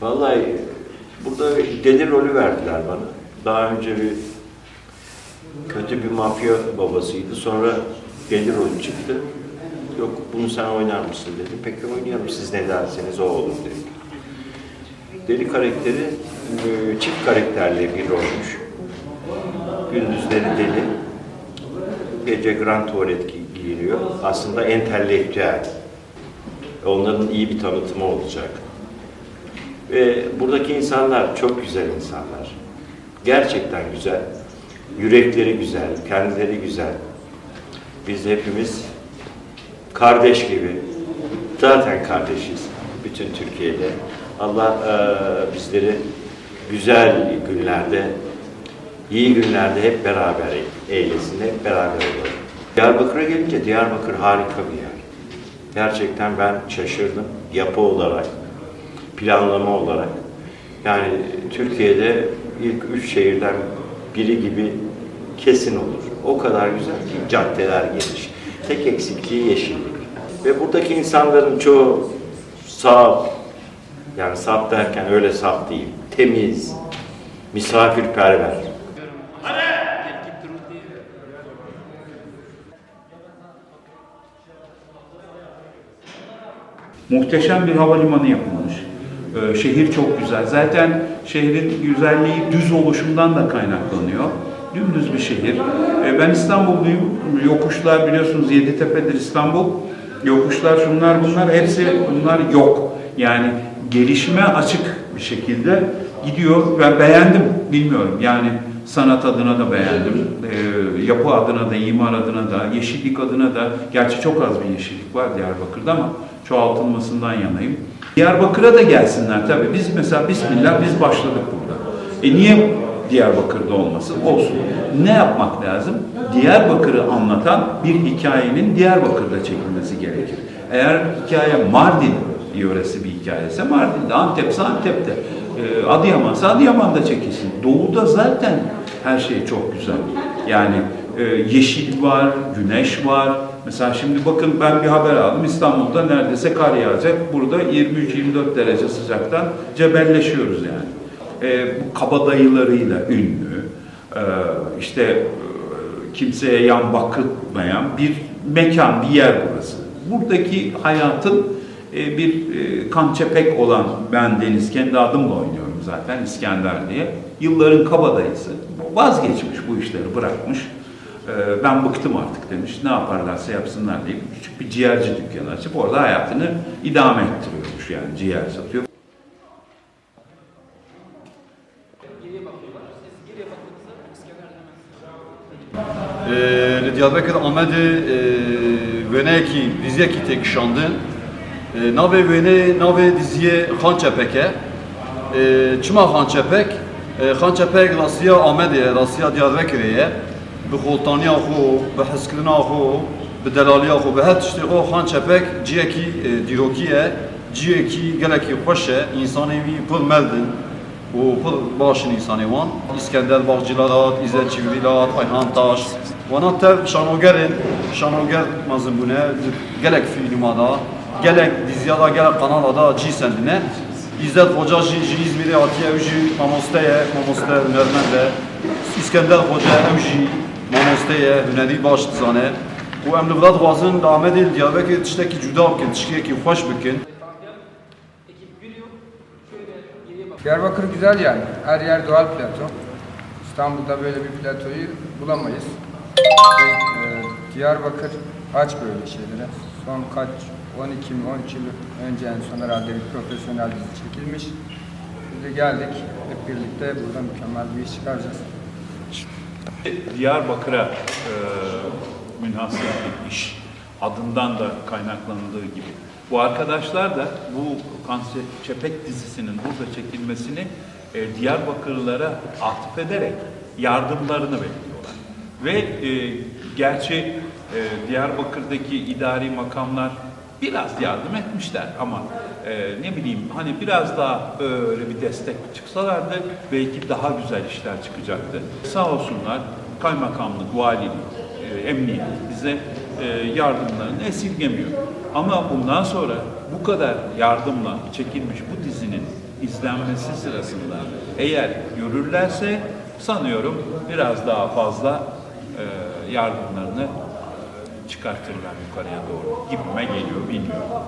Vallahi burada deli rolü verdiler bana. Daha önce bir kötü bir mafya babasıydı. Sonra deli rolü çıktı. Yok bunu sen oynar mısın dedi. Peki oynayalım siz ne derseniz o olur dedi. Deli karakteri e, çift karakterli bir olmuş. Gündüzleri deli. Gece grand tuvalet gi- giyiniyor. Aslında entelektüel. Onların iyi bir tanıtımı olacak. Ve buradaki insanlar çok güzel insanlar. Gerçekten güzel. Yürekleri güzel, kendileri güzel. Biz hepimiz kardeş gibi. Zaten kardeşiz. Bütün Türkiye'de. Allah eee, bizleri güzel günlerde, iyi günlerde hep beraber eylesin, hep beraber olalım. Diyarbakır'a gelince Diyarbakır harika bir yer. Gerçekten ben şaşırdım. Yapı olarak, planlama olarak. Yani Türkiye'de ilk üç şehirden biri gibi kesin olur. O kadar güzel ki caddeler geniş. Tek eksikliği yeşillik. Ve buradaki insanların çoğu saf, yani saf derken öyle saf değil, temiz, misafirperver. Muhteşem bir havalimanı yapılmış. Ee, şehir çok güzel. Zaten şehrin güzelliği düz oluşundan da kaynaklanıyor. Dümdüz bir şehir. Ee, ben İstanbulluyum. Yokuşlar biliyorsunuz Yeditepe'dir İstanbul. Yokuşlar şunlar bunlar hepsi bunlar yok. Yani gelişime açık bir şekilde gidiyor. Ben beğendim. Bilmiyorum yani sanat adına da beğendim. Ee, yapı adına da, imar adına da, yeşillik adına da. Gerçi çok az bir yeşillik var Diyarbakır'da ama çoğaltılmasından yanayım. Diyarbakır'a da gelsinler tabii. Biz mesela Bismillah biz başladık burada. E niye Diyarbakır'da olmasın? Olsun. Ne yapmak lazım? Diyarbakır'ı anlatan bir hikayenin Diyarbakır'da çekilmesi gerekir. Eğer hikaye Mardin yöresi bir hikayese Mardin'de, Antep'se Antep'te, e, Adıyaman'sa Adıyaman'da çekilsin. Doğu'da zaten her şey çok güzel. Yani e, yeşil var, güneş var. Mesela şimdi bakın ben bir haber aldım. İstanbul'da neredeyse kar yağacak. Burada 23-24 derece sıcaktan cebelleşiyoruz yani. E, bu kabadayılarıyla ünlü, e, işte e, kimseye yan bakılmayan bir mekan, bir yer burası. Buradaki hayatın e, bir e, kan çepek olan ben Deniz kendi adımla oynuyorum zaten İskender diye. Yılların kabadayısı vazgeçmiş bu işleri bırakmış. E, ben bıktım artık demiş. Ne yaparlarsa yapsınlar deyip küçük bir ciğerci dükkanı açıp orada hayatını idame ettiriyormuş yani ciğer satıyor. Li Diyarbakır Amedê wêneyekî diziyekî tê kişandin. Navê wênê navê diziyê Xançepek e. Çima Xançepek? Xançepek rasiya Amedê ye, rasiya Diyarbakırê ye. Bi xoltaniya xwe, bi hezkirina xwe, bi delaliya xwe, bi her tiştê xwe Xançepek ciyekî dîrokî ye. Ciyekî gelekî xweş e, însanê wî pir merdin. û pir başin însanê wan. İskender Bağcılarat, İzzet Çivrilat, Ayhan Taş. Wana tev şanogerin, şanoger mezin bûne gelek filma da, gelek dizya da, gelek kanala da cî sendine. İzzet Hoca ji İzmirê hatiye ew jî mamoste ye, mamoste hunermend e. İskender Hoca ew jî mamoste ye, hunerî baş dizane. û em li vir dixwazin li Amedê Diyarbekirê tiştekî cuda bikin, tiştekî xweş bikin. Diyarbakır güzel yani. Her yer doğal plato. İstanbul'da böyle bir platoyu bulamayız. E, Diyarbakır aç böyle şeylere. Son kaç 12 mi 13 yıl önce en son herhalde bir profesyonel dizi çekilmiş. Biz geldik. Hep birlikte burada mükemmel bir iş çıkaracağız. Diyarbakır'a e, münhasır bir iş adından da kaynaklandığı gibi. Bu arkadaşlar da bu Kanse Çepek dizisinin burada çekilmesini e, Diyarbakırlılara atıf ederek yardımlarını bekliyorlar. Ve e, gerçi e, Diyarbakır'daki idari makamlar biraz yardım etmişler ama e, ne bileyim hani biraz daha öyle bir destek çıksalardı belki daha güzel işler çıkacaktı. Sağ olsunlar kaymakamlık, valilik, e, emniyet bize e, yardımlarını esirgemiyor. Ama bundan sonra bu kadar yardımla çekilmiş bu dizinin izlenmesi sırasında eğer görürlerse sanıyorum biraz daha fazla e, yardımlarını çıkartırlar yukarıya doğru gibime geliyor bilmiyorum.